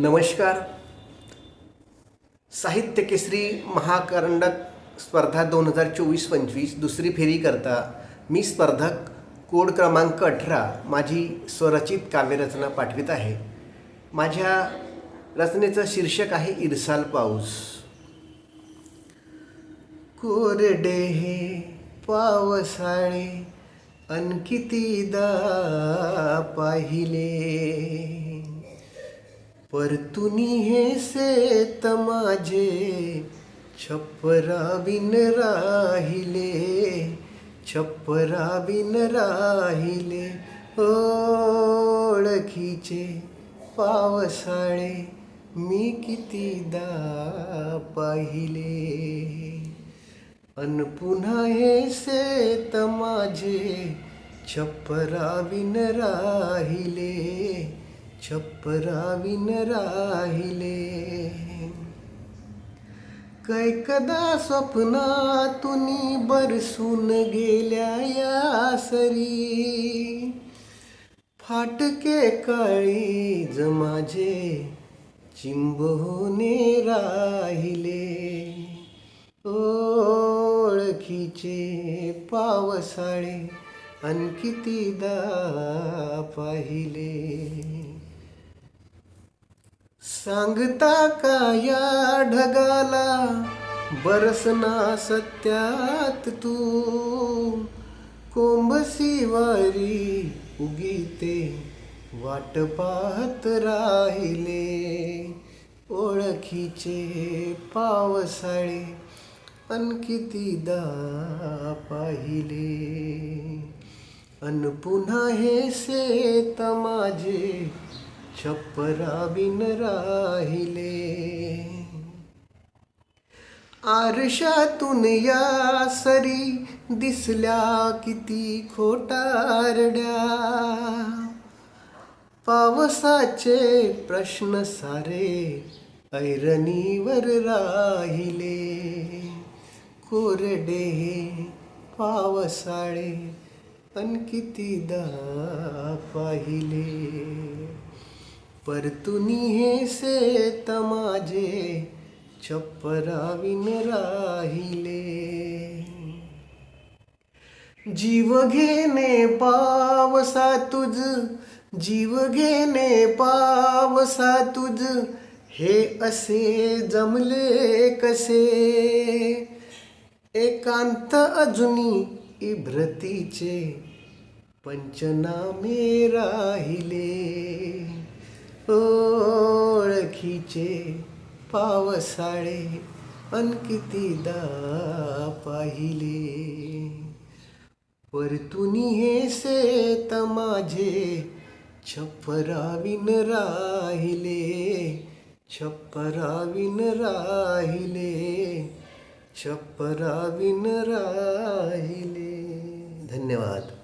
नमस्कार. साहित्य केसरी महाकरंडक स्पर्धा दोन हजार चोवीस पंचवीस दुसरी फेरी करता मी स्पर्धक कोड क्रमांक अठरा माझी स्वरचित काव्यरचना पाठवित आहे. माझ्या रचनेचं शीर्षक आहे इरसाल पाऊस. कोरडे हे पावसाळे अन कितीदा पाहिले. परतुनी हे सेत माझे छप्परा बिन राहिले छप्परा बिन राहिले ओळखीचे पावसाळे मी कितीदा पाहिले. अन पुन्हा हे से माझे छप्परा बिन राहिले छप्परा विन राहिले. कैकदा स्वप्नातून बरसून गेल्या या सरी? फाटके काळी जमाजे चिंब राहिले. ओळखीचे पावसाळे अन कितीदा पाहिले. सांगता का या ढगाला? बरसना सत्यात तू. कोंबसी वारी उगीते वाट पाहत राहिले. ओळखीचे पावसाळे अन कितीदा पाहिले. अन पुन्हा हे शेत माझे छपरा बिन राहिले. आरशातून या सरी दिसल्या किती खोटारड्या. पावसाचे प्रश्न सारे ऐरणीवर राहिले. कोरडे पावसाळे पण कितीदा पाहिले. परतुनी हे शेत माझे छप्पराविन राहिले. जीव घेणे पावसा तुझ जीव घेणे पावसा तुझ हे असे जमले कसे? एकांत अजुनी इभ्रतीचे पंचनामे राहिले. ओळखीचे पावसाळे अन कितीदा पाहिले. परतून हे सेत माझे छपराविन राहिले छपराविन राहिले छपराविन राहिले. धन्यवाद.